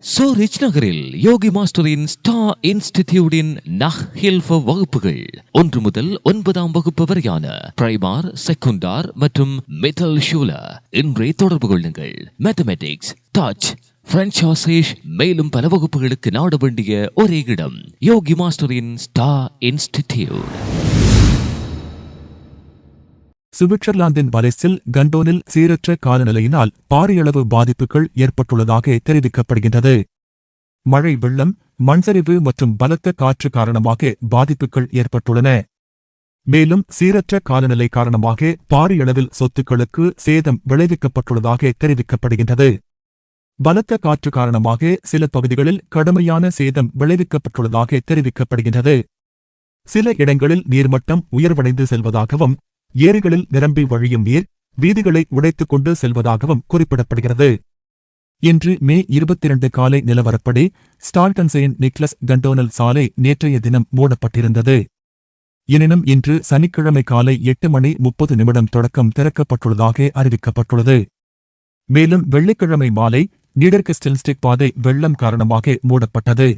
சோரிச் நகரில் யோகி மாஸ்டரின் ஸ்டா இன்ஸ்டிடியூடின் நஹ் ஹில்ஃப வகுப்புகள். ஒன்று முதல் ஒன்பதாம் வகுப்பு வரையான பிரைமார் செகுண்டார் மற்றும் மெட்டல் ஷூல. இன்றே தொடர்பு கொள்ளுங்கள். மேத்தமெட்டிக்ஸ் டச் பிரெஞ்ச் ஆசேஷ் மேலும் பல வகுப்புகளுக்கு நாட வேண்டிய ஒரே இடம் யோகி மாஸ்டரின் ஸ்டா இன்ஸ்டிடியூட். சுவிட்சர்லாந்தின் வலைசில் கண்டோனில் சீரற்ற காலநிலையினால் பாரியளவு பாதிப்புகள் ஏற்பட்டுள்ளதாக தெரிவிக்கப்படுகின்றது. மழை வெள்ளம் மண்சரிவு மற்றும் பலத்த காற்று காரணமாக பாதிப்புகள் ஏற்பட்டுள்ளன. மேலும் சீரற்ற காலநிலை காரணமாக பாரியளவில் சொத்துக்களுக்கு சேதம் விளைவிக்கப்பட்டுள்ளதாக தெரிவிக்கப்படுகின்றது. பலத்த காற்று காரணமாக சில பகுதிகளில் கடுமையான சேதம் விளைவிக்கப்பட்டுள்ளதாக தெரிவிக்கப்படுகின்றது. சில இடங்களில் நீர்மட்டம் உயர்வடைந்து செல்வதாகவும் ஏரிகளில் நிரம்பி வழியும் நீர் வீதிகளை உடைத்துக் கொண்டு செல்வதாகவும் குறிப்பிடப்படுகிறது. இன்று மே இருபத்தி இரண்டு காலை நிலவரப்படி ஸ்டால்டன்செயின் நிக்லஸ் கண்டோனல் சாலை நேற்றைய தினம் மூடப்பட்டிருந்தது. எனினும் இன்று சனிக்கிழமை காலை எட்டு மணி முப்பது நிமிடம் தொடக்கம் திறக்கப்பட்டுள்ளதாக அறிவிக்கப்பட்டுள்ளது. மேலும் வெள்ளிக்கிழமை மாலை நீடர்கிஸ்டல்ஸ்டிக் பாதை வெள்ளம் காரணமாக மூடப்பட்டது.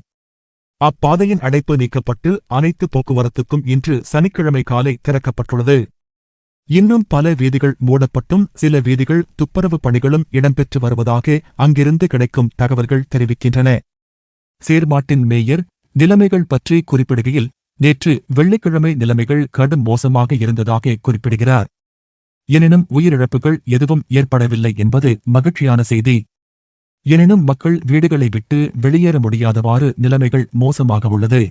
அப்பாதையின் அடைப்பு நீக்கப்பட்டு அனைத்து போக்குவரத்துக்கும் இன்று சனிக்கிழமை காலை திறக்கப்பட்டுள்ளது. இன்னும் பல வீதிகள் மூடப்பட்டும் சில வீதிகள் துப்புரவு பணிகளும் இடம்பெற்று வருவதாக அங்கிருந்து கிடைக்கும் தகவல்கள் தெரிவிக்கின்றன. சேர்மாட்டின் மேயர் நிலைமைகள் பற்றி குறிப்பிடுகையில் நேற்று வெள்ளிக்கிழமை நிலைமைகள் கடும் மோசமாக இருந்ததாக குறிப்பிடுகிறார். எனினும் உயிரிழப்புகள் எதுவும் ஏற்படவில்லை என்பது மகிழ்ச்சியான செய்தி. எனினும் மக்கள் வீடுகளை விட்டு வெளியேற முடியாதவாறு நிலைமைகள் மோசமாக உள்ளது.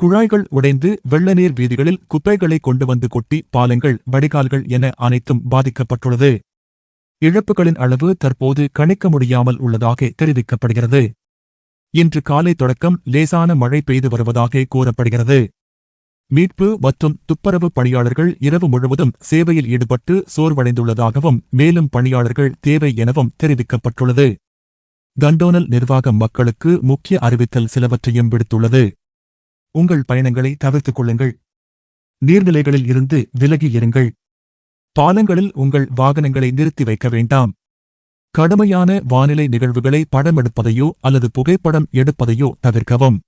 குழாய்கள் உடைந்து வெள்ளநீர் வீதிகளில் குப்பைகளை கொண்டு வந்து கொட்டி பாலங்கள் வடிகால்கள் என அனைத்தும் பாதிக்கப்பட்டுள்ளது. இழப்புகளின் அளவு தற்போது கணிக்க முடியாமல் உள்ளதாக தெரிவிக்கப்படுகிறது. இன்று காலை தொடக்கம் லேசான மழை பெய்து வருவதாக கூறப்படுகிறது. மீட்பு மற்றும் துப்புரவு பணியாளர்கள் இரவு முழுவதும் சேவையில் ஈடுபட்டு சோர்வடைந்துள்ளதாகவும் மேலும் பணியாளர்கள் தேவை எனவும் தெரிவிக்கப்பட்டுள்ளது. கண்டோனல் நிர்வாகம் மக்களுக்கு முக்கிய அறிவித்தல் சிலவற்றையும் விடுத்துள்ளது. உங்கள் பயணங்களை தவிர்த்துக் கொள்ளுங்கள். நீர்நிலைகளில் இருந்து விலகி இருங்கள். பாலங்களில் உங்கள் வாகனங்களை நிறுத்தி வைக்க வேண்டாம். கடுமையான வானிலை நிகழ்வுகளை படமெடுப்பதையோ அல்லது புகைப்படம் எடுப்பதையோ தவிர்க்கவும்.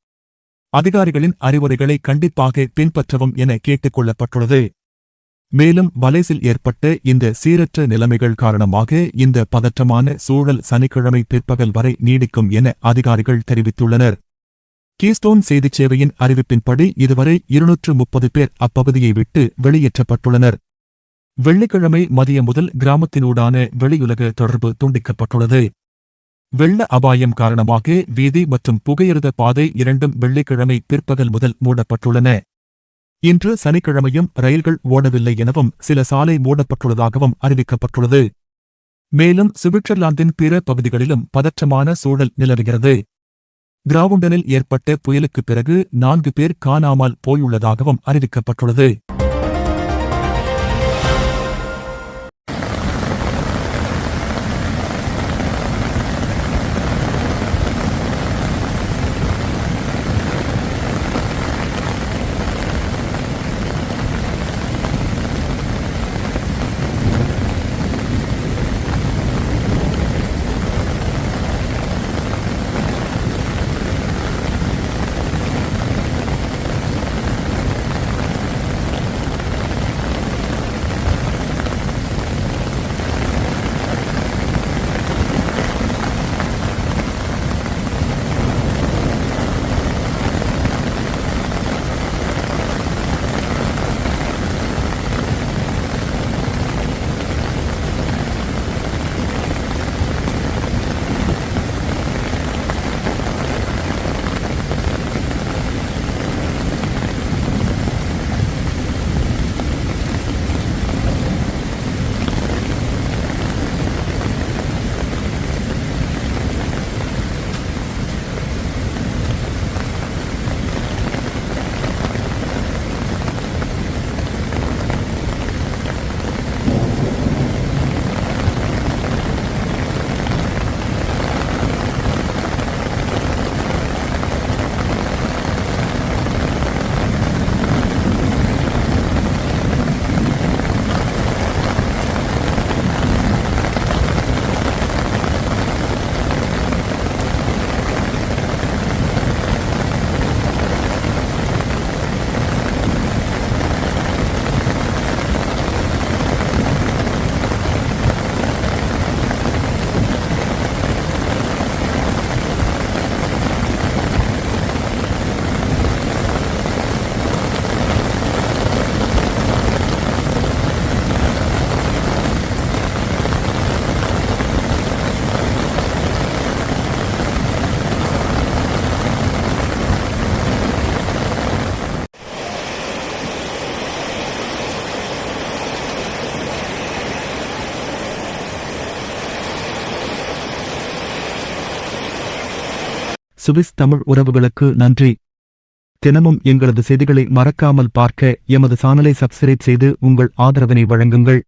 அதிகாரிகளின் அறிவுரைகளை கண்டிப்பாக பின்பற்றவும் என கேட்டுக் கொள்ளப்பட்டுள்ளது. மேலும் வலைசில் ஏற்பட்ட இந்த சீரற்ற நிலைமைகள் காரணமாக இந்த பதற்றமான சூழல் சனிக்கிழமை பிற்பகல் வரை நீடிக்கும் என அதிகாரிகள் தெரிவித்துள்ளனர். கீஸ்டோன் செய்திச் சேவையின் அறிவிப்பின்படி இதுவரை இருநூற்று முப்பது பேர் அப்பகுதியை விட்டு வெளியேற்றப்பட்டுள்ளனர். வெள்ளிக்கிழமை மதியம் முதல் கிராமத்தினூடான வெளியுலக தொடர்பு துண்டிக்கப்பட்டுள்ளது. வெள்ள அபாயம் காரணமாக வீதி மற்றும் புகையிருத பாதை இரண்டும் வெள்ளிக்கிழமை பிற்பகல் முதல் மூடப்பட்டுள்ளன. இன்று சனிக்கிழமையும் ரயில்கள் ஓடவில்லை எனவும் சில சாலை மூடப்பட்டுள்ளதாகவும் அறிவிக்கப்பட்டுள்ளது. மேலும் சுவிட்சர்லாந்தின் பிற பகுதிகளிலும் பதற்றமான சூழல் நிலவுகிறது. கிராவுண்டனில் ஏற்பட்ட புயலுக்குப் பிறகு நான்கு பேர் காணாமல் போயுள்ளதாகவும் அறிவிக்கப்பட்டுள்ளது. சுவிஸ் தமிழ் உறவுகளுக்கு நன்றி. தினமும் எங்களது செய்திகளை மறக்காமல் பார்க்க எமது சானலை சப்ஸ்கிரைப் செய்து உங்கள் ஆதரவினை வழங்குங்கள்.